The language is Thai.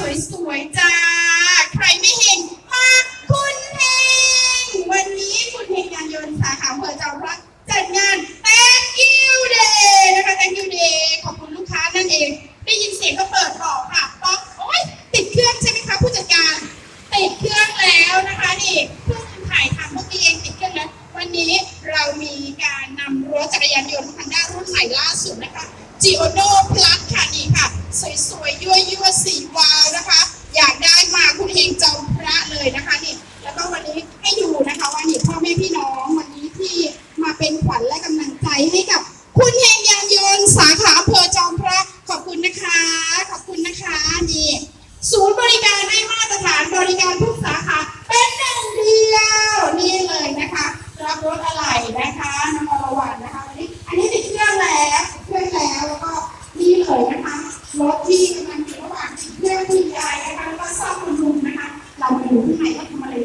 สวยๆจ้า ใครไม่เห็นพาคุณเฮงวันนี้คุณเฮงยานยนต์สาขาอำเภอจอมพระจัดงาน Thank you Day นะคะ Thank you Day ขอบคุณลูกค้านั่นเอง ได้ยินเสียงก็เปิดบอกค่ะป๊อกโอ๊ยติดเครื่องใช่ไหมคะผู้จัดการ ติดเครื่องแล้วนะคะนี่เพิ่งถ่ายทำเมื่อกี้เองติดเครื่องแล้ว วันนี้เรามีการนำรถจักรยานยนต์คันด้ารุ่นใหม่ล่าสุดนะคะ g i o n o Plus ค่ะนี่ ม่พี่น้องวันนี้ที่มาเป็นขวัญและกำลังใจให้กับ คุณเฮงยางยนสาขาอำเภอจอมพระขอบคุณนะคะ ขอบคุณนะคะนี่ศูนย์บริการได้มาตรฐานบริการทุกสาขาเป็นหนึ่งเดียวนี่เลยนะคะ รับรถอะไรนะคะน้ำมันระวันนะคะวันนี้อันนี้ติดเครื่องแล้วเครื่องแล้วแล้วก็นี่เลยนะคะรถที่กำลังอยู่ระหว่างติดเครื่องที่ใหญ่นะคะแล้วก็ซ่อมบำรุงนะคะ เรามาดูที่ไหนว่าทำอะไร